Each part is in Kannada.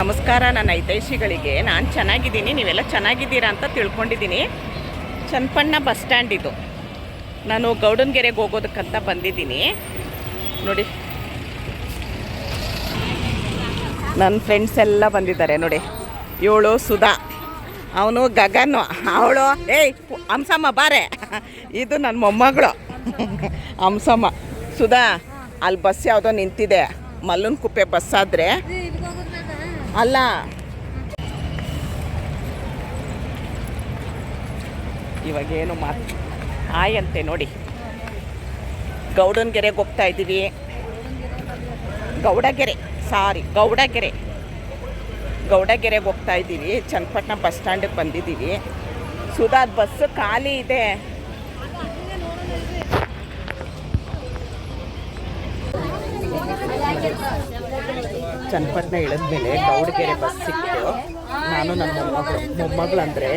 ನಮಸ್ಕಾರ, ನನ್ನ ಹಿತೈಷಿಗಳಿಗೆ. ನಾನು ಚೆನ್ನಾಗಿದ್ದೀನಿ, ನೀವೆಲ್ಲ ಚೆನ್ನಾಗಿದ್ದೀರಾ ಅಂತ ತಿಳ್ಕೊಂಡಿದ್ದೀನಿ. ಚನ್ನಪಣ್ಣ ಬಸ್ ಸ್ಟ್ಯಾಂಡ್ ಇದು. ನಾನು ಗೌಡನ್ಗೆರೆಗೆ ಹೋಗೋದಕ್ಕಂತ ಬಂದಿದ್ದೀನಿ. ನೋಡಿ. ನನ್ನ ಫ್ರೆಂಡ್ಸ್ ಎಲ್ಲ ಬಂದಿದ್ದಾರೆ, ನೋಡಿ. ಇವಳು ಸುಧಾ. ಅವನು ಗಗನ್. ಅವಳು, ಏಯ್ ಹಂಸಮ್ಮ, ಬಾರೆ. ಇದು ನನ್ನ ಮೊಮ್ಮಗಳು. ಹಂಸಮ್ಮ. ಸುಧಾ ಅಲ್ಲಿ ಬಸ್ ಯಾವುದೋ ನಿಂತಿದೆ. ಮಲ್ಲನ್ ಕುಪ್ಪೆ ಬಸ್ ಆದರೆ. ಅಲ್ಲ. ಇವಾಗೇನು ಮಾತು ಆಯಂತೆ ನೋಡಿ. ಗೌಡನಗೆರೆಗೆ ಹೋಗ್ತಾ ಇದ್ದೀವಿ. ಗೌಡಗೆರೆ ಸಾರಿ ಗೌಡಗೆರೆ ಗೌಡಗೆರೆಗೆ ಹೋಗ್ತಾ ಇದ್ದೀವಿ. ಚನ್ನಪಟ್ಟಣ ಬಸ್ ಸ್ಟ್ಯಾಂಡಿಗೆ ಬಂದಿದ್ದೀವಿ. ಸುಧಾದ್ ಬಸ್ ಖಾಲಿ ಇದೆ. ಚನ್ನಪಟ್ಟಣ ಇಳಿದ್ಮೇಲೆ ಗೌಡಗೆರೆ ಬಸ್ ಸಿಕ್ತು ನಾನು ನನ್ನ ಮೊಮ್ಮಗಳು ಮೊಮ್ಮಗಳು ಅಂದರೆ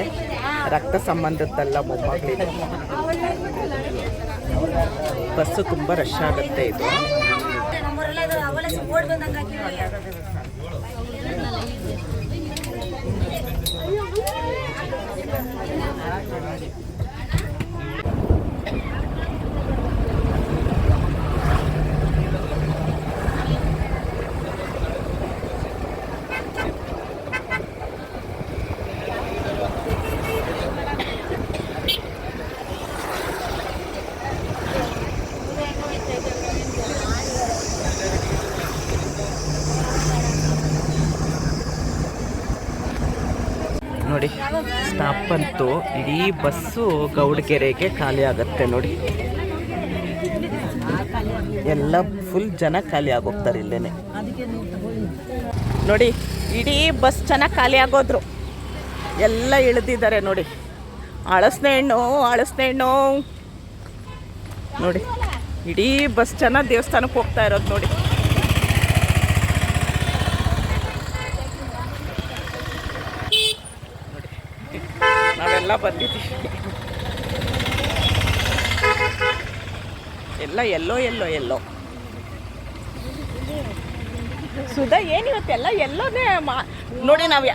ರಕ್ತ ಸಂಬಂಧದ್ದಲ್ಲ ಮೊಮ್ಮಗಳಿದೆ ಬಸ್ಸು ತುಂಬ ರಶ್ ಆಗುತ್ತೆ ಇದು ನೋಡಿ ಅಂತೂ ಇಡೀ ಬಸ್ಸು ಗೌಡಗೆರೆಗೆ ಖಾಲಿ ಆಗುತ್ತೆ ನೋಡಿ. ಎಲ್ಲ ಫುಲ್ ಜನ ಖಾಲಿ ಆಗೋಗ್ತಾರೆ ಇಲ್ಲೇನೆ. ನೋಡಿ, ಇಡೀ ಬಸ್ ಚೆನ್ನಾಗಿ ಖಾಲಿ ಆಗೋದ್ರು. ಎಲ್ಲ ಇಳಿದಿದ್ದಾರೆ ನೋಡಿ. ಅಳಸ್ನೆ ಹಣ್ಣು ಅಳಸ್ನೆ ಹಣ್ಣು. ನೋಡಿ, ಇಡೀ ಬಸ್ ಜನ ದೇವಸ್ಥಾನಕ್ಕೆ ಹೋಗ್ತಾ ಇರೋದು ನೋಡಿ. ನಾವೆಲ್ಲ ಬಂದಿದ್ದೀವಿ. ಎಲ್ಲ ಎಲ್ಲೋ ಎಲ್ಲೋ ಎಲ್ಲೋ. ಸುಧಾ, ಏನು ಇವತ್ತೆಲ್ಲ ಎಲ್ಲೋನೇ ಮಾ ನೋಡಿ ನಾವು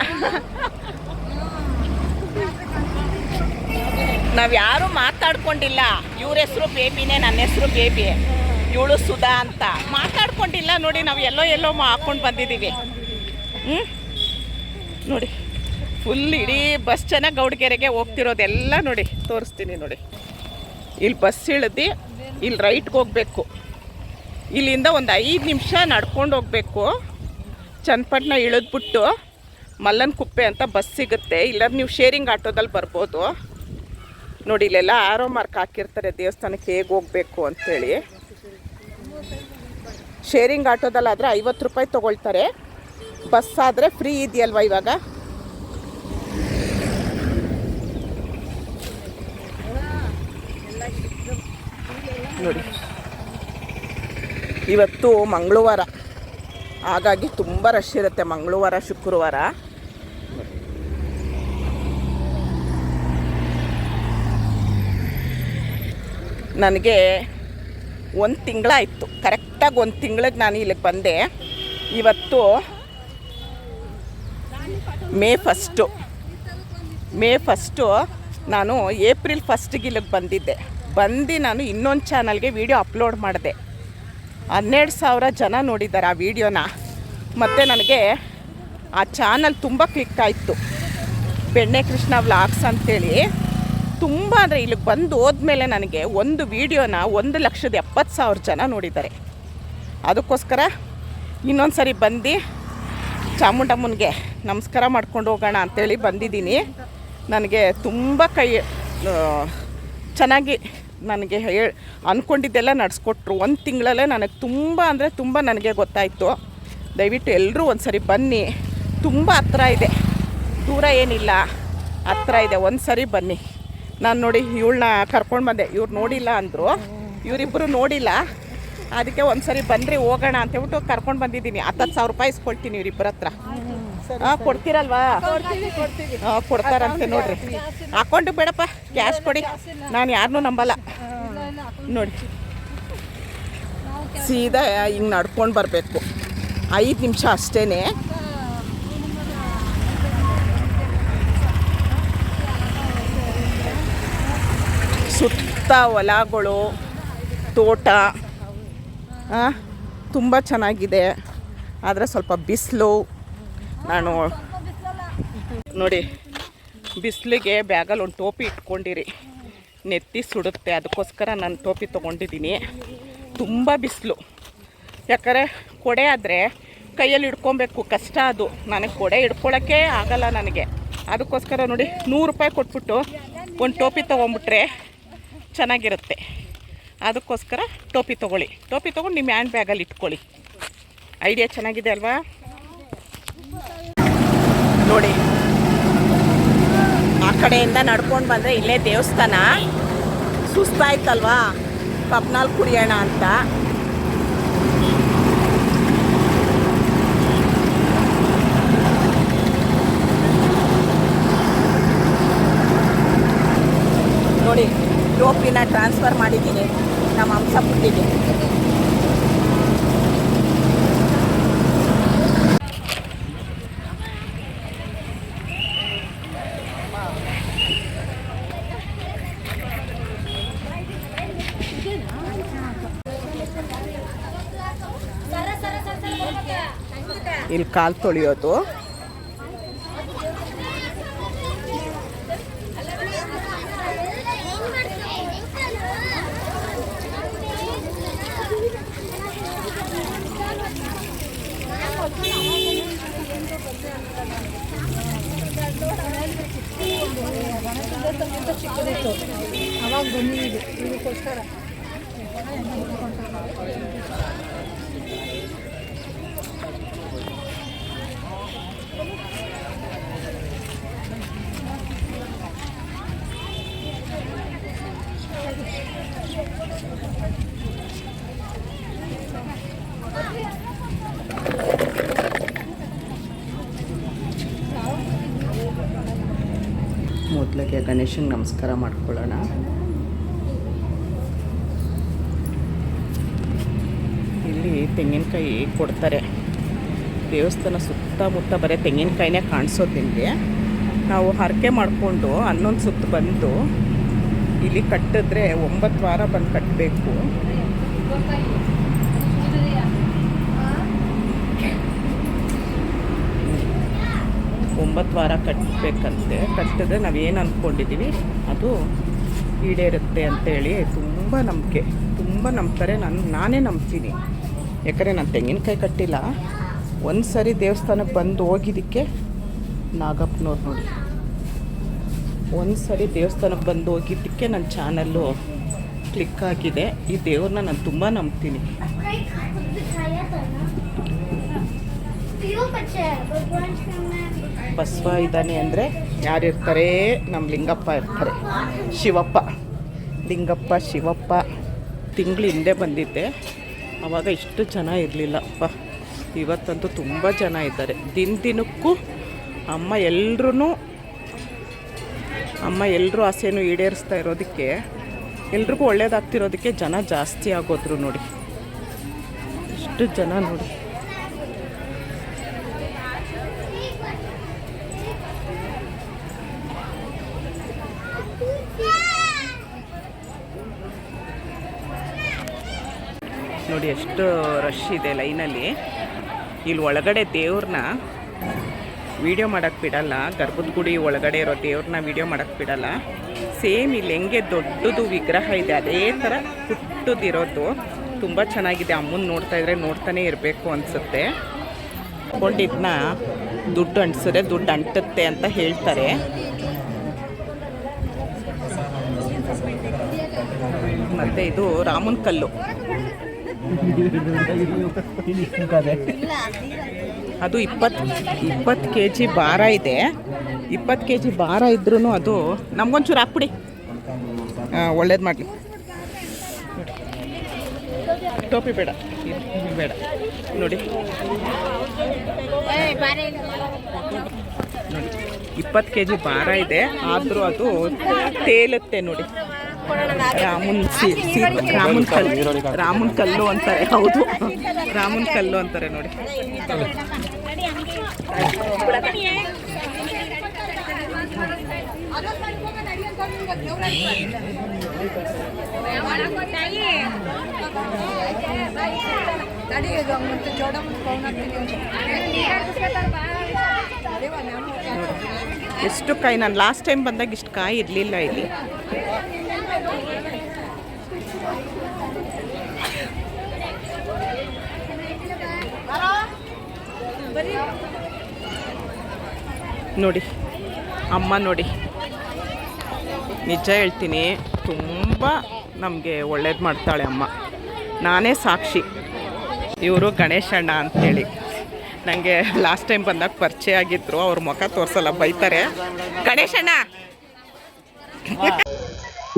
ನಾವು ಯಾರು ಮಾತಾಡ್ಕೊಂಡಿಲ್ಲ. ಇವ್ರ ಹೆಸರು ಬೇಬಿನೇ ನನ್ನ ಹೆಸರು ಬೇಬಿ. ಇವಳು ಸುಧಾ ಅಂತ. ಮಾತಾಡ್ಕೊಂಡಿಲ್ಲ ನೋಡಿ ನಾವು ಎಲ್ಲೋ ಎಲ್ಲೋ ಬಂದಿದೀವಿ ಬಂದಿದ್ದೀವಿ. ಹ್ಞೂ ನೋಡಿ. ಫುಲ್ ಇಡೀ ಬಸ್ ಚೆನ್ನಾಗಿ ಗೌಡಗೆರೆಗೆ ಹೋಗ್ತಿರೋದೆಲ್ಲ ನೋಡಿ, ತೋರಿಸ್ತೀನಿ ನೋಡಿ. ಇಲ್ಲಿ ಬಸ್ ಇಳಿದು ಇಲ್ಲಿ ರೈಟ್ಗೆ ಹೋಗಬೇಕು. ಇಲ್ಲಿಂದ ಒಂದು ಐದು ನಿಮಿಷ ನಡ್ಕೊಂಡು ಹೋಗಬೇಕು. ಚನ್ನಪಟ್ಟಣ ಇಳಿದ್ಬಿಟ್ಟು ಮಲ್ಲನ್ ಕುಪ್ಪೆ ಅಂತ ಬಸ್ ಸಿಗುತ್ತೆ. ಇಲ್ಲಾದ್ರೆ ನೀವು ಶೇರಿಂಗ್ ಆಟೋದಲ್ಲಿ ಬರ್ಬೋದು. ನೋಡಿ, ಇಲ್ಲೆಲ್ಲ ಆರೋ ಮಾರ್ಕ್ ಹಾಕಿರ್ತಾರೆ ದೇವಸ್ಥಾನಕ್ಕೆ ಹೇಗೆ ಹೋಗಬೇಕು ಅಂಥೇಳಿ ಶೇರಿಂಗ್ ಆಟೋದಲ್ಲಾದರೆ ಐವತ್ತು ರೂಪಾಯಿ ತೊಗೊಳ್ತಾರೆ. ಬಸ್ ಆದರೆ ಫ್ರೀ ಇದೆಯಲ್ವ ಇವಾಗ? ನೋಡಿ. ಇವತ್ತು ಮಂಗಳವಾರ. ಹಾಗಾಗಿ ತುಂಬ ರಶ್ ಇರುತ್ತೆ ಮಂಗಳವಾರ, ಶುಕ್ರವಾರ. ನನಗೆ ಒಂದು ತಿಂಗಳಾಯಿತು. ಕರೆಕ್ಟಾಗಿ ಒಂದು ತಿಂಗಳಿಗೆ ನಾನು ಇಲ್ಲಿಗೆ ಬಂದೆ. ಇವತ್ತು ಮೇ ಫಸ್ಟು ಮೇ ಫಸ್ಟು ನಾನು ಏಪ್ರಿಲ್ ಫಸ್ಟಿಗೆ ಇಲ್ಲಿಗೆ ಬಂದಿದ್ದೆ. ಬಂದು ನಾನು ಇನ್ನೊಂದು ಚಾನಲ್ಗೆ ವಿಡಿಯೋ ಅಪ್ಲೋಡ್ ಮಾಡಿದೆ. ಹನ್ನೆರಡು ಸಾವಿರ ಜನ ನೋಡಿದ್ದಾರೆ ಆ ವಿಡಿಯೋನ. ಮತ್ತು ನನಗೆ ಆ ಚಾನಲ್ ತುಂಬ ಕ್ಲಿಕ್ ಆಯಿತು. ಬೆಣ್ಣೆ ಕೃಷ್ಣ ವ್ಲಾಗ್ಸ್ ಅಂಥೇಳಿ ತುಂಬ ಅಂದರೆ ಇಲ್ಲಿಗೆ ಬಂದು ಹೋದ್ಮೇಲೆ ನನಗೆ ಒಂದು ವಿಡಿಯೋನ ಒಂದು ಲಕ್ಷದ ಎಪ್ಪತ್ತು ಸಾವಿರ ಜನ ನೋಡಿದ್ದಾರೆ. ಅದಕ್ಕೋಸ್ಕರ ಇನ್ನೊಂದು ಸರಿ ಬಂದು ಚಾಮುಂಡಮ್ಮನಿಗೆ ನಮಸ್ಕಾರ ಮಾಡ್ಕೊಂಡು ಹೋಗೋಣ ಅಂಥೇಳಿ ಬಂದಿದ್ದೀನಿ. ನನಗೆ ತುಂಬ ಕೈ ಚೆನ್ನಾಗಿ ನನಗೆ ಹೇ ಅಂದ್ಕೊಂಡಿದ್ದೆಲ್ಲ ನಡೆಸ್ಕೊಟ್ರು. ಒಂದು ತಿಂಗಳಲ್ಲೇ ನನಗೆ ತುಂಬ ಅಂದರೆ ತುಂಬ ನನಗೆ ಗೊತ್ತಾಯಿತು. ದಯವಿಟ್ಟು ಎಲ್ಲರೂ ಒಂದು ಸರಿ ಬನ್ನಿ. ತುಂಬ ಹತ್ರ ಇದೆ. ದೂರ ಏನಿಲ್ಲ. ಹತ್ರ ಇದೆ. ಒಂದು ಸರಿ ಬನ್ನಿ. ನಾನು ನೋಡಿ ಇವಳನ್ನ ಕರ್ಕೊಂಡು ಬಂದೆ. ಇವ್ರು ನೋಡಿಲ್ಲ ಅಂದರು. ಇವರಿಬ್ಬರು ನೋಡಿಲ್ಲ. ಅದಕ್ಕೆ ಒಂದು ಸರಿ ಬಂದರೆ ಹೋಗೋಣ ಅಂತ ಹೇಳ್ಬಿಟ್ಟು ಕರ್ಕೊಂಡು ಬಂದಿದ್ದೀನಿ. ಹತ್ತು ಸಾವಿರ ರೂಪಾಯಿ ಇಸ್ಕೊಳ್ತೀನಿ ಇವ್ರಿಬ್ಬರ ಹತ್ರ. ಹಾ ಕೊಡ್ತೀರಲ್ವಾ? ಹಾ ಕೊಡ್ತಾರಂತೆ ನೋಡ್ರಿ. ಹಾಕೊಂಡು ಬೇಡಪ್ಪ ಕ್ಯಾಶ್ ಕೊಡಿ. ನಾನು ಯಾರನ್ನೂ ನಂಬಲ್ಲ. ನೋಡಿ. ಸೀದಾ ಹಿಂಗೆ ನಡ್ಕೊಂಡು ಬರಬೇಕು. ಐದು ನಿಮಿಷ ಅಷ್ಟೇ ಸುತ್ತ ಹೊಲಗಳು ತೋಟ ತುಂಬ ಚೆನ್ನಾಗಿದೆ. ಆದರೆ ಸ್ವಲ್ಪ ಬಿಸಿಲು. ನಾನು ನೋಡಿ, ಬಿಸಿಲಿಗೆ ಬ್ಯಾಗಲ್ಲಿ ಒಂದು ಟೋಪಿ ಇಟ್ಕೊಂಡಿರಿ. ನೆತ್ತಿ ಸುಡುತ್ತೆ, ಅದಕ್ಕೋಸ್ಕರ ನಾನು ಟೋಪಿ ತೊಗೊಂಡಿದ್ದೀನಿ. ತುಂಬ ಬಿಸಿಲು. ಯಾಕಂದರೆ ಕೊಡೆ ಆದರೆ ಕೈಯಲ್ಲಿ ಹಿಡ್ಕೊಬೇಕು, ಕಷ್ಟ ಅದು. ನನಗೆ ಕೊಡೆ ಹಿಡ್ಕೊಳಕ್ಕೆ ಆಗಲ್ಲ ನನಗೆ. ಅದಕ್ಕೋಸ್ಕರ ನೋಡಿ, ನೂರು ರೂಪಾಯಿ ಕೊಟ್ಬಿಟ್ಟು ಒಂದು ಟೋಪಿ ತೊಗೊಂಬಿಟ್ರೆ ಚೆನ್ನಾಗಿರುತ್ತೆ. ಅದಕ್ಕೋಸ್ಕರ ಟೋಪಿ ತೊಗೊಳ್ಳಿ. ಟೋಪಿ ತೊಗೊಂಡು ನಿಮ್ಮ ಹ್ಯಾಂಡ್ ಬ್ಯಾಗಲ್ಲಿ ಇಟ್ಕೊಳ್ಳಿ. ಐಡಿಯಾ ಚೆನ್ನಾಗಿದೆ ಅಲ್ವಾ? ನೋಡಿ. ಆ ಕಡೆಯಿಂದ ನಡ್ಕೊಂಡು ಬಂದರೆ ಇಲ್ಲೇ ದೇವಸ್ಥಾನ. ಸುಸ್ತಾಯ್ತಲ್ವಾ? ಪಪ್ನಾಲ್ ಕುಡಿಯೋಣ ಅಂತ. ಕಾಲು ತೊಳೆಯೋದು. ಅವಾಗ ಬಂದಿದ್ದು ಇದಕ್ಕೋಸ್ಕರ. ಗಣೇಶಂಗೆ ನಮಸ್ಕಾರ ಮಾಡ್ಕೊಳ್ಳೋಣ. ಇಲ್ಲಿ ತೆಂಗಿನಕಾಯಿ ಕೊಡ್ತಾರೆ. ದೇವಸ್ಥಾನ ಸುತ್ತಮುತ್ತ ಬರೀ ತೆಂಗಿನಕಾಯಿನೇ ಕಾಣಿಸೋದಿಂದೆ ನಾವು ಹರಕೆ ಮಾಡಿಕೊಂಡು ಹನ್ನೊಂದು ಸುತ್ತು ಬಂದು ಇಲ್ಲಿ ಕಟ್ಟಿದ್ರೆ ಒಂಬತ್ತು ವಾರ ಬಂದು ಕಟ್ಟಬೇಕು ಒಂಬತ್ತು ವಾರ ಕಟ್ಟಬೇಕಂತೆ ಕಟ್ಟಿದ್ರೆ ನಾವೇನು ಅಂದ್ಕೊಂಡಿದ್ದೀವಿ ಅದು ಈಡೇರುತ್ತೆ ಅಂತೇಳಿ ತುಂಬ ನಂಬಿಕೆ, ತುಂಬ ನಂಬ್ತಾರೆ. ನಾನು, ನಾನೇ ನಂಬ್ತೀನಿ. ಯಾಕಂದರೆ ನಾನು ತೆಂಗಿನಕಾಯಿ ಕಟ್ಟಿಲ್ಲ. ಒಂದು ಸರಿ ದೇವಸ್ಥಾನಕ್ಕೆ ಬಂದು ಹೋಗಿದ್ದಕ್ಕೆ ನಾಗಪ್ಪನವ್ರು ನೋಡಿ. ಒಂದು ಸರಿ ದೇವಸ್ಥಾನಕ್ಕೆ ಬಂದು ಹೋಗಿದ್ದಕ್ಕೆ ನನ್ನ ಚಾನಲ್ಲು ಕ್ಲಿಕ್ ಆಗಿದೆ. ಈ ದೇವ್ರನ್ನ ನಾನು ತುಂಬ ನಂಬ್ತೀನಿ. ಬಸವ ಇದ್ದಾನೆ ಅಂದರೆ ಯಾರಿರ್ತಾರೆ? ನಮ್ಮ ಲಿಂಗಪ್ಪ ಇರ್ತಾರೆ. ಶಿವಪ್ಪ. ಲಿಂಗಪ್ಪ, ಶಿವಪ್ಪ. ತಿಂಗಳು ಹಿಂದೆ ಬಂದಿದ್ದೆ. ಆವಾಗ ಇಷ್ಟು ಜನ ಇರಲಿಲ್ಲ ಅಪ್ಪ ಇವತ್ತಂತೂ ತುಂಬ ಜನ ಇದ್ದಾರೆ. ದಿನ ದಿನಕ್ಕೂ ಅಮ್ಮ ಎಲ್ಲರೂ ಅಮ್ಮ ಎಲ್ಲರೂ ಆಸೆನೂ ಈಡೇರಿಸ್ತಾ ಇರೋದಕ್ಕೆ, ಎಲ್ರಿಗೂ ಒಳ್ಳೇದಾಗ್ತಿರೋದಕ್ಕೆ ಜನ ಜಾಸ್ತಿ ಆಗೋದ್ರು ನೋಡಿ. ಇಷ್ಟು ಜನ ನೋಡಿ. ನೋಡಿ ಎಷ್ಟು ರಶ್ ಇದೆ ಲೈನಲ್ಲಿ. ಇಲ್ಲಿ ಒಳಗಡೆ ದೇವ್ರನ್ನ ವಿಡಿಯೋ ಮಾಡೋಕ್ಕೆ ಬಿಡಲ್ಲ. ಗರ್ಭದ ಗುಡಿ ಒಳಗಡೆ ಇರೋ ದೇವ್ರನ್ನ ವಿಡಿಯೋ ಮಾಡೋಕ್ಕೆ ಬಿಡಲ್ಲ. ಸೇಮ್ ಇಲ್ಲಿ ಹೆಂಗೆ ದೊಡ್ಡದು ವಿಗ್ರಹ ಇದೆ, ಅದೇ ಥರ ಪುಟ್ಟದಿರೋದು. ತುಂಬ ಚೆನ್ನಾಗಿದೆ. ಅಮ್ಮನ ನೋಡ್ತಾ ಇದ್ರೆ ನೋಡ್ತಾನೆ ಇರಬೇಕು ಅನಿಸುತ್ತೆ. ಕೊಂಡಿದ್ನ ದುಡ್ಡು ಅಂಟಿಸಿದ್ರೆ ದುಡ್ಡು ಅಂಟುತ್ತೆ ಅಂತ ಹೇಳ್ತಾರೆ. ಮತ್ತು ಇದು ರಾಮನ ಕಲ್ಲು. ಅದು ಇಪ್ಪತ್ತು ಇಪ್ಪತ್ತು ಕೆ ಜಿ ಭಾರ ಇದೆ. ಇಪ್ಪತ್ತು ಕೆ ಜಿ ಭಾರ ಇದ್ರೂ ಅದು ನಮ್ಗೊಂಚೂರು ಹಾಕ್ಬಿಡಿ. ಒಳ್ಳೇದು ಮಾಡಲಿ. ಟೋಪಿ ಬೇಡ ಬೇಡ. ನೋಡಿ. ನೋಡಿ. ಇಪ್ಪತ್ತು ಕೆ ಜಿ ಭಾರ ಇದೆ ಆದರೂ ಅದು ತೇಲುತ್ತೆ ನೋಡಿ. ರಾಮನ್ ರಾಮನ್ ಕಲ್ಲು ರಾಮನ್ ಕಲ್ಲು ಅಂತಾರೆ, ಹೌದು. ರಾಮನ್ ಕಲ್ಲು ಅಂತಾರೆ ನೋಡಿ. ಎಷ್ಟು ಕಾಯಿ? ನಾನು ಲಾಸ್ಟ್ ಟೈಮ್ ಬಂದಾಗ ಇಷ್ಟು ಕಾಯಿ ಇರಲಿಲ್ಲ ಇಲ್ಲಿ. ನೋಡಿ, ಅಮ್ಮ ನೋಡಿ. ನಿಜ ಹೇಳ್ತೀನಿ, ತುಂಬ ನಮಗೆ ಒಳ್ಳೇದು ಮಾಡ್ತಾಳೆ ಅಮ್ಮ. ನಾನೇ ಸಾಕ್ಷಿ. ಇವರು ಗಣೇಶಣ್ಣ ಅಂಥೇಳಿ ನನಗೆ ಲಾಸ್ಟ್ ಟೈಮ್ ಬಂದಾಗ ಪರಿಚಯ ಆಗಿದ್ರು, ಅವ್ರ ಮುಖ ತೋರಿಸಲ್ಲ, ಬೈತಾರೆ. ಗಣೇಶಣ್ಣ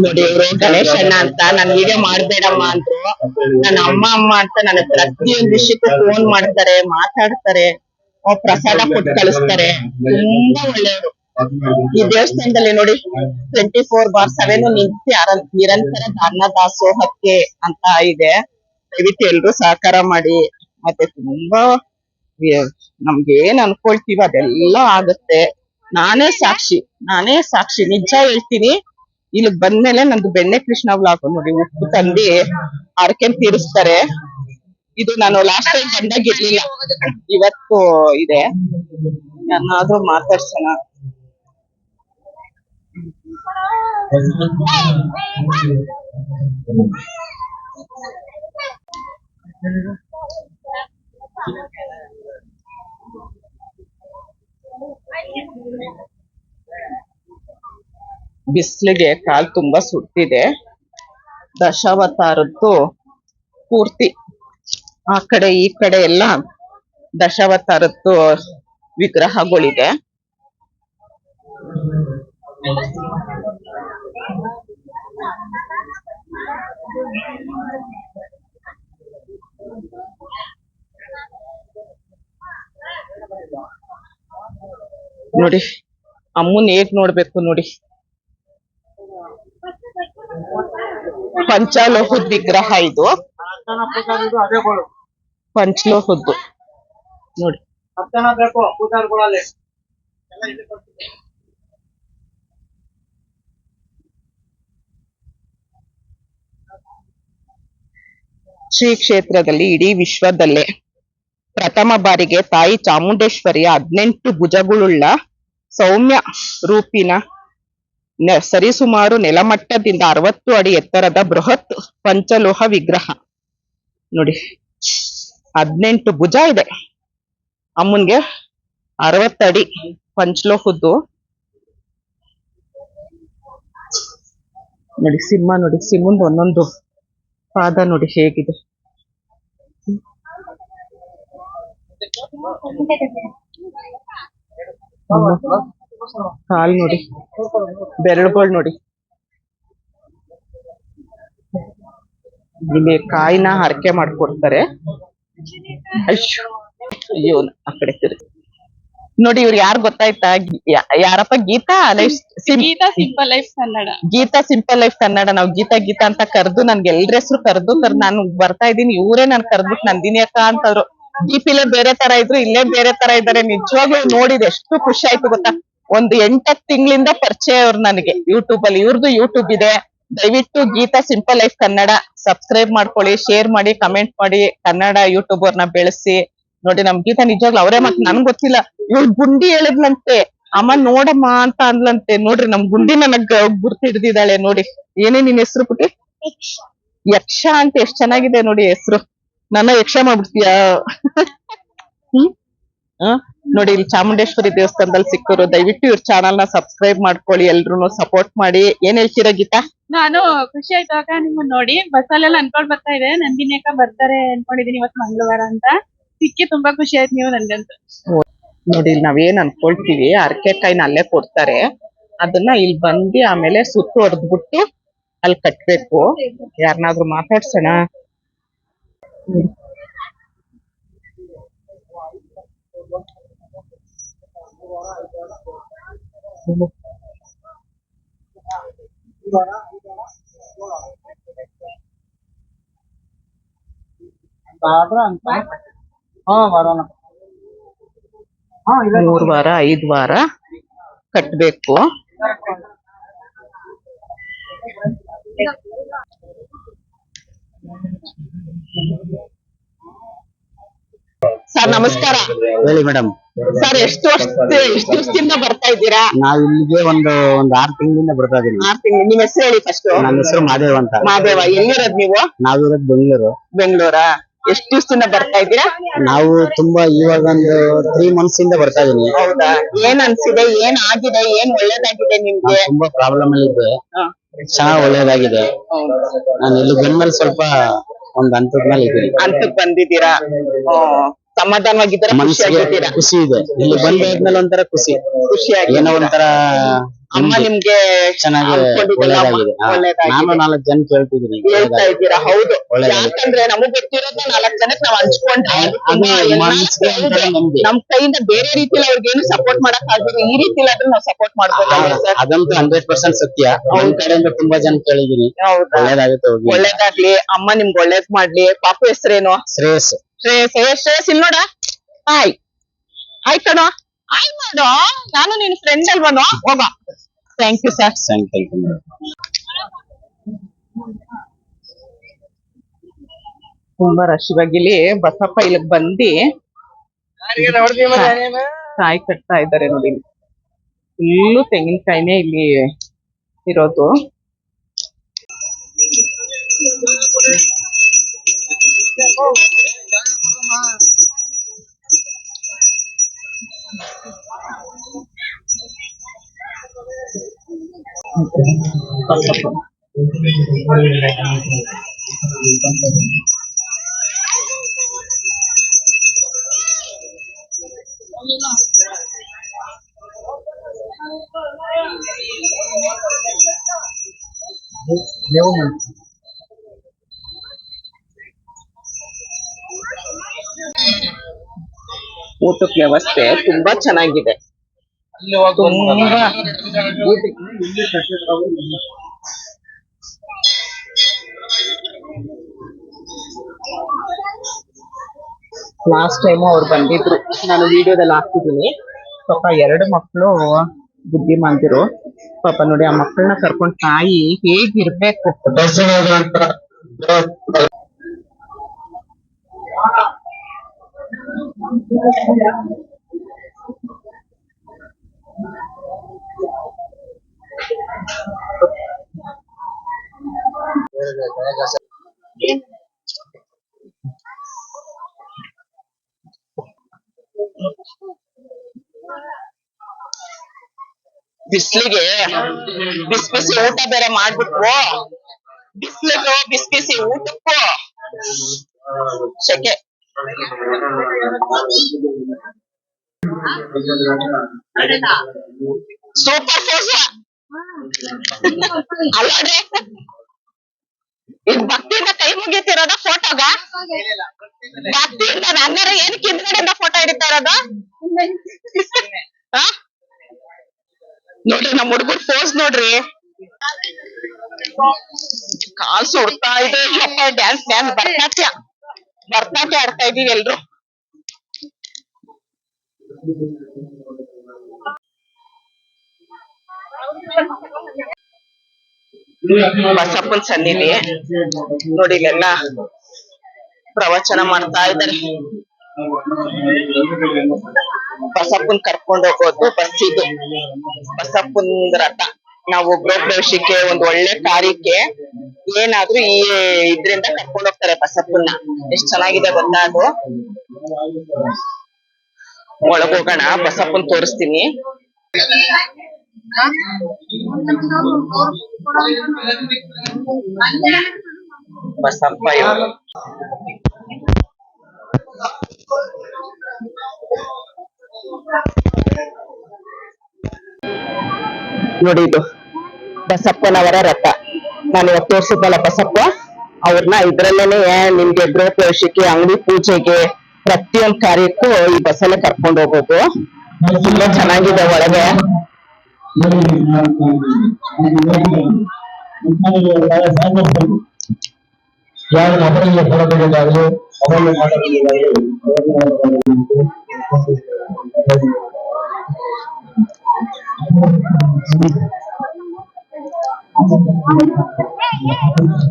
ನೋಡಿ ಇವರು ಗಣೇಶಣ್ಣ ಅಂತ ನನ್ ವಿಡಿಯೋ ಮಾಡ್ಬೇಡಮ್ಮ ಅಂದ್ರು. ನನ್ನ ಅಮ್ಮ ಅಮ್ಮ ಅಂತ ನನಗೆ ಪ್ರತಿಯೊಂದು ವಿಷಯಕ್ಕೂ ಫೋನ್ ಮಾಡ್ತಾರೆ, ಮಾತಾಡ್ತಾರೆ ಪ್ರಸಾದ ಕೊಟ್ಟು ಕಳಿಸ್ತಾರೆ. ತುಂಬಾ ಒಳ್ಳೆಯವರು. ಈ ದೇವಸ್ಥಾನದಲ್ಲಿ ನೋಡಿ ಟ್ವೆಂಟಿ ಫೋರ್ ಬಾರ್ ಸೆವೆನ್ ನಿಂತಿ ನಿರಂತರ ದಾನ ದಾಸೋಹಕ್ಕೆ ಅಂತ ಇದೆ. ದಯವಿಟ್ಟು ಎಲ್ರು ಸಹಕಾರ ಮಾಡಿ. ಮತ್ತೆ ತುಂಬಾ ನಮ್ಗೆ ಏನ್ ಅನ್ಕೊಳ್ತೀವಿ ಅದೆಲ್ಲ ಆಗುತ್ತೆ. ನಾನೇ ಸಾಕ್ಷಿ ನಾನೇ ಸಾಕ್ಷಿ. ನಿಜ ಹೇಳ್ತೀನಿ. ಇಲ್ಲಿ ಬಂದ್ಮೇಲೆ ನಂದು ಬೆಣ್ಣೆ ಕೃಷ್ಣ ವ್ಲಾಗ್ ನೋಡಿ ಉಪ್ಪು ತಂದಿ ಅರ್ಕೆನ್ ತೀರಿಸ್ತಾರೆ. ಇದು ನಾನು ಲಾಸ್ಟ್ ಟೈಮ್ ಬಂದಾಗ ಇರ್ಲಿಲ್ಲ. ಇವತ್ತು ಇದೆ. ನಾನಾದ್ರೂ ಮಾತಾಡ್ಸೋಣ. ಬಿಸ್ಲಿಗೆ ಕಾಲ್ ತುಂಬಾ ಸುಟ್ಟಿದೆ ದಶಾವತಾರದ್ದು ಪೂರ್ತಿ ಆ ಕಡೆ ಈ ಕಡೆ ಎಲ್ಲ ದಶಾವತಾರದ್ದು ವಿಗ್ರಹಗಳಿದೆ. ನೋಡಿ, ಅಮ್ಮನ್ ಹೇಗ್ ನೋಡ್ಬೇಕು ನೋಡಿ. ಪಂಚಲೋಹದ ವಿಗ್ರಹ ಇದು. ಪಂಚಲೋಹದ್ದು. ನೋಡಿ. ಶ್ರೀ ಕ್ಷೇತ್ರದಲ್ಲಿ ಇಡೀ ವಿಶ್ವದಲ್ಲೇ ಪ್ರಥಮ ಬಾರಿಗೆ ತಾಯಿ ಚಾಮುಂಡೇಶ್ವರಿಯ ಹದಿನೆಂಟು ಭುಜಗಳುಳ್ಳ ಸೌಮ್ಯ ರೂಪಿನ ಸರಿಸುಮಾರು ನೆಲಮಟ್ಟದಿಂದ ಅರವತ್ತು ಅಡಿ ಎತ್ತರದ ಬೃಹತ್ ಪಂಚಲೋಹ ವಿಗ್ರಹ. ನೋಡಿ, ಹದಿನೆಂಟು ಭುಜ ಇದೆ. ಅಮ್ಮನ್ಗೆ ಅರವತ್ತಡಿ ಪಂಚಲೋಹದ್ದು. ನೋಡಿ, ಸಿಂಹ ನೋಡಿ ಸಿಂಹಂದು ಒಂದೊಂದು ಪಾದ ನೋಡಿ ಹೇಗಿದೆ. ಕಾಲ್ ನೋಡಿ. ಬೆರಳುಗಳು ನೋಡಿ. ಇಲ್ಲಿ ಕಾಯಿನ ಹರಕೆ ಮಾಡ್ಕೊಡ್ತಾರೆ. ಅಯ್ಯೋ ಆ ಕಡೆ. ನೋಡಿ ಇವ್ರು ಯಾರು ಗೊತ್ತಾಯ್ತಾ? ಯಾರಪ್ಪ? Geeta? Life Geeta simple life Kannada. Geeta simple life Kannada. ನಾವು ಗೀತಾ ಗೀತಾ ಅಂತ ಕರೆದು ನನ್ಗೆ ಎಲ್ರ ಹೆಸರು ಕರೆದು ಕರ್ ನಾನು ಬರ್ತಾ ಇದ್ದೀನಿ. ಇವರೇ ನಾನು ಕರೆದ್ಬಿಟ್ಟು ನಂದಿನಿ ಅಕ್ಕ ಅಂತವ್ರು ಡಿಪಿಲೇ ಬೇರೆ ತರ ಇದ್ರು ಇಲ್ಲೇ ಬೇರೆ ತರ ಇದ್ದಾರೆ. ನಿಜವಾಗ್ಲೂ ನೋಡಿದ್ ಎಷ್ಟು ಖುಷಿ ಆಯ್ತು ಗೊತ್ತಾ? ಒಂದು ಎಂಟತ್ತು ತಿಂಗಳಿಂದ ಪರಿಚಯ ಅವ್ರು ನನಗೆ ಯೂಟ್ಯೂಬ್ ಅಲ್ಲಿ. ಇವ್ರದ್ದು ಯೂಟ್ಯೂಬ್ ಇದೆ. ದಯವಿಟ್ಟು Geeta simple life Kannada subscribe ಮಾಡ್ಕೊಳ್ಳಿ ಶೇರ್ ಮಾಡಿ ಕಮೆಂಟ್ ಮಾಡಿ ಕನ್ನಡ ಯೂಟ್ಯೂಬ್ ಅವ್ರನ್ನ ಬೆಳೆಸಿ. ನೋಡಿ ನಮ್ ಗೀತಾ ನಿಜವಾಗ್ಲೂ ಅವರೇ ಮತ್ತೆ ನನ್ಗ್ ಗೊತ್ತಿಲ್ಲ. ಇವ್ರ ಗುಂಡಿ ಹೇಳಿದ್ಲಂತೆ ಅಮ್ಮ ನೋಡಮ್ಮ ಅಂತ ಅಂದ್ಲಂತೆ. ನೋಡ್ರಿ ನಮ್ ಗುಂಡಿ ನನಗ್ ಗುರ್ತು ಹಿಡ್ದಿದ್ದಾಳೆ ನೋಡಿ. ಏನೇ ನಿನ್ ಹೆಸರು ಪುಟಿ ಯಕ್ಷ ಅಂತ ಎಷ್ಟ್ ಚೆನ್ನಾಗಿದೆ ನೋಡಿ ಹೆಸರು. ನನ್ನ ಯಕ್ಷ ಮಾಡ್ಬಿಡ್ತೀಯ? ಹ್ಮ್? ನೋಡಿ ಇಲ್ಲಿ ಚಾಮುಂಡೇಶ್ವರಿ ದೇವಸ್ಥಾನದಲ್ಲಿ ಸಿಕ್ಕರು ದಯವಿಟ್ಟು ಇವ್ರ ಚಾನಲ್ನ ಸಬ್ಸ್ಕ್ರೈಬ್ ಮಾಡ್ಕೊಳ್ಳಿ ಎಲ್ರು ಸಪೋರ್ಟ್ ಮಾಡಿ. ಏನ್ ಹೇಳ್ತೀರಾ ಗೀತಾ? ನಾನು ಖುಷಿ ಆಯ್ತು ಅಕ್ಕ ನಿಮ್ಮನ್ನ ನೋಡಿ ಬಸ್ಸಲ್ಲೆಲ್ಲ ಅನ್ಕೊಂಡ್ ಬರ್ತಾ ಇದೆ. ನಂದಿನಿ ಅಕ್ಕ ಬರ್ತಾರೆ ಅನ್ಕೊಂಡಿದೀನಿ ಇವತ್ತು ಮಂಗಳವಾರ ಅಂತ. ಸಿಕ್ಕಿ ತುಂಬಾ ಖುಷಿ ಆಯ್ತು ನೀವು ನನ್ಗಂತೂ ನೋಡಿ ಇಲ್ಲಿ ನಾವೇನ್ ಅನ್ಕೊಳ್ತೀವಿ ಅರಕೆ ಕಾಯಿನ ಅಲ್ಲೇ ಕೊಡ್ತಾರೆ. ಅದನ್ನ ಇಲ್ಲಿ ಬಂದು ಆಮೇಲೆ ಸುತ್ತು ಹೊಡೆದ್ಬಿಟ್ಟು ಅಲ್ಲಿ ಕಟ್ಬೇಕು. ಯಾರನ್ನಾದ್ರೂ ಮಾತಾಡ್ಸೋಣ. ಮೂರ್ ವಾರ ಐದ್ ವಾರ ಕಟ್ಬೇಕು. ಸರ್ ನಮಸ್ಕಾರ. ಹೇಳಿ ಮೇಡಮ್. ಸರ್ ಎಷ್ಟು ವರ್ಷ ಎಷ್ಟು ವರ್ಷದಿಂದ ಬರ್ತಾ ಇದ್ದೀರಾ? ನಾವ್ ಇಲ್ಲಿಗೆ ಒಂದು ಒಂದ್ ಆರ್ ತಿಂಗಳಿಂದ ಬರ್ತಾ ಇದ್ದೀನಿ ಆರ್ ತಿಂಗಳು. ನಿಮ್ ಹೆಸರು ಹೇಳಿ ಫಸ್ಟ್ ನನ್ನ ಹೆಸರು ಮಾದೇವ್ ಅಂತ. ಮಾದೇವ. ಎಲ್ಲಿರೋದ್ ನೀವು? ನಾವಿರೋದ್ ಬೆಂಗಳೂರು. ಬೆಂಗಳೂರಾ? ಎಷ್ಟು ದಿವಸದಿಂದ ಬರ್ತಾ ಇದ್ದೀರಾ? ನಾವು ತುಂಬಾ ಇವಾಗ ಒಂದು ತ್ರೀ ಮಂತ್ಸ್ ಇಂದ ಬರ್ತಾ ಇದೀನಿ ಹೌದಾ? ಏನ್ ಅನ್ಸಿದೆ? ಏನ್ ಆಗಿದೆ? ಏನ್ ಒಳ್ಳೇದಾಗಿದೆ ನಿಮ್ಗೆ? ತುಂಬಾ ಪ್ರಾಬ್ಲಮ್ ಅಲ್ಲಿ ಇದ್ದೆ ಹ. ಚೆನ್ನಾಗ್ ಒಳ್ಳೇದಾಗಿದೆ. ನಾನು ಇಲ್ಲಿ ಬಂದ್ಮೇಲೆ ಸ್ವಲ್ಪ ಒಂದ್ ಹಂತದ ಮೇಲೆ ಇದ್ದೀನಿ. ಅಂತಕ್ ಬಂದಿದ್ದೀರಾ? ಸಮಾಧಾನವಾಗಿದ್ದೀರಾ ಮನಸ್ಸಿಗೆ ಖುಷಿಯಾಗಿದ್ದೀರಾ ಖುಷಿ ಇದೆ. ಇಲ್ಲಿ ಬಂದಾದ್ಮೇಲೆ ಒಂಥರ ಖುಷಿ. ಖುಷಿಯಾಗಿ ಏನೋ ಒಂಥರ ಅಮ್ಮ ನಿಮ್ಗೆ ಚೆನ್ನಾಗಿ ಅನ್ಕೊಂಡಿದ್ದಲ್ಲ? ಒಳ್ಳೇದಾಗಿದೆ. ಹಾ. ಒಳ್ಳೇದಾಗಿದೆ. ನಾನು ನಾಲ್ಕು ಜನ ಕೇಳ್ತಿದ್ದೀನಿ. ಹೇಳ್ತಾ ಇದ್ದೀರಾ? ಹೌದು. ಒಳ್ಳೇದಾಗಿದೆ. ಯಾಕಂದ್ರೆ ನಮಗ್ ಗೊತ್ತಿರೋದ್ನ ನಾಲ್ಕ್ ಜನಕ್ಕೆ ನಾವ್ ಹಂಚ್ಕೊಂಡ್ರೆ ಅದು ಒಂಥರ ನೆಮ್ಮದಿ. ನಮ್ ಕೈಯಿಂದ ಬೇರೆ ರೀತಿಲಿ ಅವ್ರಿಗೇನು ಸಪೋರ್ಟ್ ಮಾಡಕ್ ಆಗಿಲ್ಲ ಈ ರೀತಿಲಿ ಆದ್ರೂ ನಾವು ಸಪೋರ್ಟ್ ಮಾಡ್ಬೋದು ಸರ್? ಅದಂತೂ ಹಂಡ್ರೆಡ್ ಪರ್ಸೆಂಟ್ ಸತ್ಯ. ನಮ್ ಕಡೆಯಿಂದ ತುಂಬಾ ಜನ ಕೇಳಿದೀನಿ ಹೌದಾ? ಒಳ್ಳೇದಾಗುತ್ತೆ ಹೋಗಿ. ಒಳ್ಳೇದಾಗ್ಲಿ. ಅಮ್ಮ ನಿಮ್ಗೆ ಒಳ್ಳೇದ್ ಮಾಡ್ಲಿ. ಪಾಪು ಹೆಸರೇನು? ಶ್ರೇಯಸ್ ಶ್ರೇಯಸ್ ಏ ಶ್ರೇಯಸ್ ಇಲ್ಲಿ ನೋಡ. ಹಾಯ್ ಹಾಯ್ ಕಣೋ ಹಾಯ್ ಮಾಡೋ. ನಾನು ನಿನ್ ಫ್ರೆಂಡ್ ಅಲ್ವನೋ ಹೋಗ. ಥ್ಯಾಂಕ್ ಯು ಸರ್ ಸಾಯಂಕಾಲ ತುಂಬಾ ರಶ್ ಇವಾಗ ಇಲ್ಲಿ ಬಸಪ್ಪ ಇಲ್ಲಿಗ್ ಬಂದಿ. ಕಾಯಿ ಕಟ್ತಾ ಇದ್ದಾರೆ ನೋಡಿ. ಫುಲ್ಲು ತೆಂಗಿನಕಾಯಿನೇ ಇಲ್ಲಿ ಇರೋದು. ಊಟದ ವ್ಯವಸ್ಥೆ ತುಂಬಾ ಚೆನ್ನಾಗಿದೆ. ತುಂಬಾ ಲಾಸ್ಟ್ ಟೈಮ್ ಅವ್ರು ಬಂದಿದ್ರು. ನಾನು ವಿಡಿಯೋದಲ್ಲಿ ಹಾಕ್ತಿದ್ದೀನಿ. ಪಾಪ ಎರಡು ಮಕ್ಕಳು ಬುದ್ಧಿಮಾಂತಿರು ಪಾಪ ನೋಡಿ ಆ ಮಕ್ಕಳನ್ನ ಕರ್ಕೊಂಡು ತಾಯಿ ಹೇಗಿರ್ಬೇಕು? ಬಿಸ್ಲಿಗೆ ಬಿಸಿ ಬಿಸಿ ಊಟ ಬೇರೆ ಮಾಡ್ಬಿಟ್ವು ಬಿಸ್ಲಿಗೂ ಬಿಸಿ ಬಿಸಿ ಊಟಕ್ಕೂ ಸೆಕೆ ಸೂಪರ್ ಫೋರ್ಸ್ ಅಲ್ಲಾಡ್ರಿ ಈಗ ಭಕ್ತಿಯಿಂದ ಕೈ ಮುಗಿತಿರೋದ ಫೋಟೋಗ ಭಕ್ತಿಯಿಂದ ನನ್ನರ ಏನ್ ಹಿಂದ್ಗಡೆಯಿಂದ ಫೋಟೋ ಹಿಡಿತಾ ಇರೋದು? ನೋಡ್ರಿ, ನಮ್ ಹುಡುಗರ್ ಫೋಸ್ ನೋಡ್ರಿ. ಕಾಲ್ ಸುಡ್ತಾ ಇದೆ. Dance dance Bharatanatyam. ಭರತನಾಟ್ಯ ಆಡ್ತಾ ಇದೀವಿ ಎಲ್ರು. ಬಸಪ್ಪನ್ ಸನ್ನಿಧಿ. ನೋಡಿ ಇಲ್ಲೆಲ್ಲ. ಪ್ರವಚನ ಮಾಡ್ತಾ ಇದ್ದಾರೆ. ಬಸಪ್ಪನ್ ಕರ್ಕೊಂಡ್ ಹೋಗೋದು ಬಸ್ ಇದು. ಬಸಪ್ಪನ್ ರಥ. ನಾವು ಗೃಹ ಪ್ರವೇಶಕ್ಕೆ ಒಂದ್ ಒಳ್ಳೆ ಕಾರ್ಯಕ್ಕೆ ಏನಾದ್ರೂ ಈ ಇದ್ರಿಂದ ಕರ್ಕೊಂಡ್ ಹೋಗ್ತಾರೆ ಬಸಪ್ಪನ್ನ. ಎಷ್ಟ್ ಚೆನ್ನಾಗಿದೆ ಗೊತ್ತಾ ಅದು? ಒಳಗ್ ಹೋಗೋಣ, ಬಸಪ್ಪನ್ ತೋರಿಸ್ತೀನಿ. ಬಸಪ್ಪ ನೋಡಿ ಇದು ಬಸಪ್ಪನವರ ರಥ. ನಾನು ಇವತ್ತು ತೋರಿಸಿದ್ನಲ್ಲ ಬಸಪ್ಪ ಅವ್ರನ್ನ ಇದ್ರಲ್ಲೇನೆ ನಿಮ್ಗೆ ಗೃಹಪ್ರವೇಶಕ್ಕೆ ಅಂಗಡಿ ಪೂಜೆಗೆ ಪ್ರತಿಯೊಂದ್ ಕಾರ್ಯಕ್ಕೂ ಈ ಬಸ್ಸಲ್ಲೇ ಕರ್ಕೊಂಡು ಹೋಗೋದು. ತುಂಬಾ ಚೆನ್ನಾಗಿದೆ ಒಳಗೆ. ಯಾರು ಫೋಟೋ ತೆಗೆದಾಗಲಿ ಮೊಬೈಲ್ ಮಾತಾಡೋದಾಗಲಿ Thank you.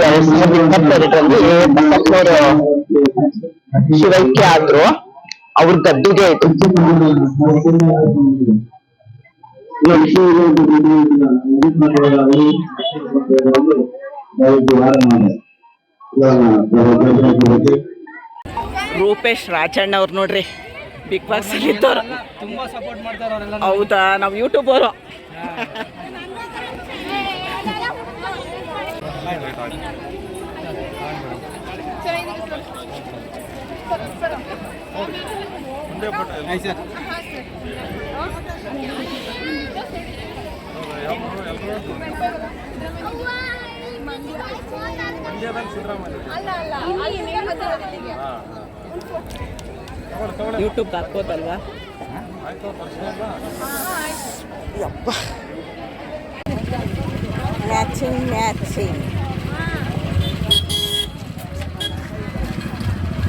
ಎರಡ್ ಸಾವಿರದ ಇಪ್ಪತ್ತೆರಡರಲ್ಲಿ ಬಸಪ್ಪನವರು ಶಿವೈಕ್ಯ ಆದ್ರು ಅವ್ರ ಗದ್ದುಗೆ ಇದು. ರೂಪೇಶ್ ರಾಜಣ್ಣ ಅವ್ರು ನೋಡ್ರಿ. ಬಿಗ್ ಬಾಸ್ ಅಲ್ಲಿ ಇದ್ದವ್ರು. ತುಂಬಾ ಸಪೋರ್ಟ್ ಮಾಡ್ತಾರೆ ಅವರೆಲ್ಲ ಹೌದಾ? ನಾವು ಯೂಟ್ಯೂಬರು ಯೂಟ್ಯೂಬ್ ಹಾಕ್ಬೋದಲ್ವಾ? ಮ್ಯಾಚಿಂಗ್ ಮ್ಯಾಚಿಂಗ್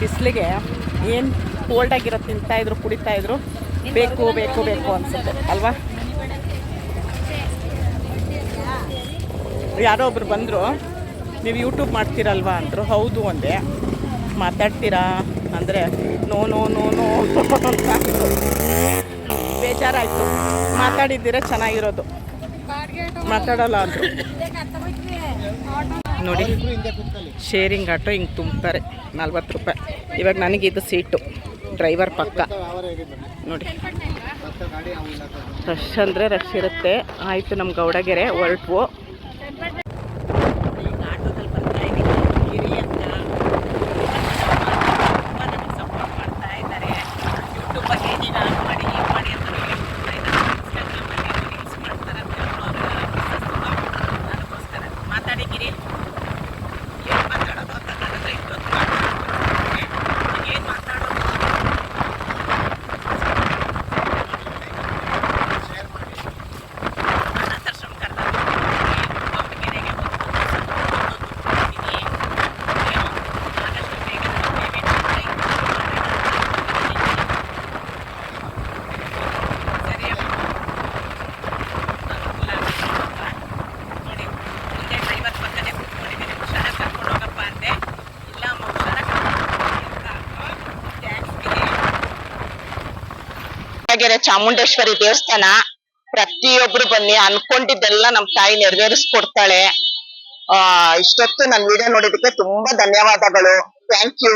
ಬಿಸಿಲಿಗೆ ಏನು ಕೋಲ್ಡ್ ಇದ್ರು, ಕುಡಿತಾ ಇದ್ರು, ಬೇಕು ಬೇಕು ಬೇಕು ಅನಿಸುತ್ತೆ, ಅಲ್ವಾ? ಯಾರೋ ಒಬ್ರು ಬಂದರು, ನೀವು ಯೂಟ್ಯೂಬ್ ಮಾಡ್ತೀರಲ್ವಾ? ಅಂದರು, ಹೌದು ಒಂದೇ ಮಾತಾಡ್ತೀರಾ? ಅಂದರೆ, ನೋ ನೋ ನೋ ನೋ, ಅಂತ. ಬೇಜಾರಾಯಿತು. ಮಾತಾಡಿದ್ದೀರ? ಚೆನ್ನಾಗಿರೋದು. ಮಾತಾಡಲ್ಲ ಅಂದರು. ನೋಡಿ ಶೇರಿಂಗ್ ಆಟೋ ಹಿಂಗೆ ತುಂಬ್ತಾರೆ. ನಲ್ವತ್ತು ರೂಪಾಯಿ. ಇವಾಗ ನನಗೆ ಇದು ಸೀಟು. ಡ್ರೈವರ್ ಪಕ್ಕ. ನೋಡಿ. ರಶ್ ಅಂದರೆ ರಶ್ ಇರುತ್ತೆ. ಆಯಿತು ನಮ್ಮ ಗೌಡಗೆರೆ, ಹೊರಟ್ವು ಈಗ ಆಟೋದಲ್ಲಿ ಬರ್ತಾ ಇದ್ದೀವಿ ಗಿರಿ ಅಂತ ತುಂಬ ನನಗೆ ಸಪೋರ್ಟ್ ಮಾಡ್ತಾ ಇದ್ದಾರೆ ಯೂಟ್ಯೂಬಲ್ಲಿ ನೀನು ಆನ್ ಮಾಡಿ ಹೀಗೆ ಮಾಡಿ ಅಂತ ಹೇಳ್ತಾ ಇದ್ದಾರೆ ಇನ್ಸ್ಟಾಗ್ರಾಮಲ್ಲಿ ರೀಲ್ಸ್ ಮಾಡ್ತಾರೆ ಅಂತ ಹೇಳ್ಬಿಟ್ಟು ಅವ್ರ ಅದಕ್ಕೋಸ್ಕರ ಮಾತಾಡಿ ಗಿರಿ ಏನು ಮಾತಾಡೋದು ಅಂತ ನನಗೆ ಗೊತ್ತು ಏನು ಮಾತಾಡೋದು ಅನಾಥಾಶ್ರಮ ಕರ್ಕೊಂಡು ದಾವಣಗೆರೆಗೆ ಆದಷ್ಟು ಬೇಗ ಪೇಮೆಂಟ್ ಮಾಡಿ ಸರಿಯಪ್ಪ ನೋಡಿ ಮುಂದೆ ಡ್ರೈವರ್ ಪಕ್ಕನೇ ಕೂತ್ಕೊಂಡಿದ್ದೀನಿ ಹುಷಾರಾಗಿ ಕರ್ಕೊಂಡು ಹೋಗಪ್ಪ ಅಂದೆ ಇಲ್ಲ ಅಮ್ಮ ಹುಷಾರಾಗಿ ಗೆರೆ ಚಾಮುಂಡೇಶ್ವರಿ ದೇವಸ್ಥಾನ ಪ್ರತಿಯೊಬ್ರು ಬನ್ನಿ ಅನ್ಕೊಂಡಿದ್ದೆಲ್ಲ ನಮ್ ತಾಯಿ ನೆರವೇರಿಸ್ಕೊಡ್ತಾಳೆ. ಆ, ಇಷ್ಟೊತ್ತು ನನ್ ವಿಡಿಯೋ ನೋಡಿದಕ್ಕೆ ತುಂಬಾ ಧನ್ಯವಾದಗಳು. Thank you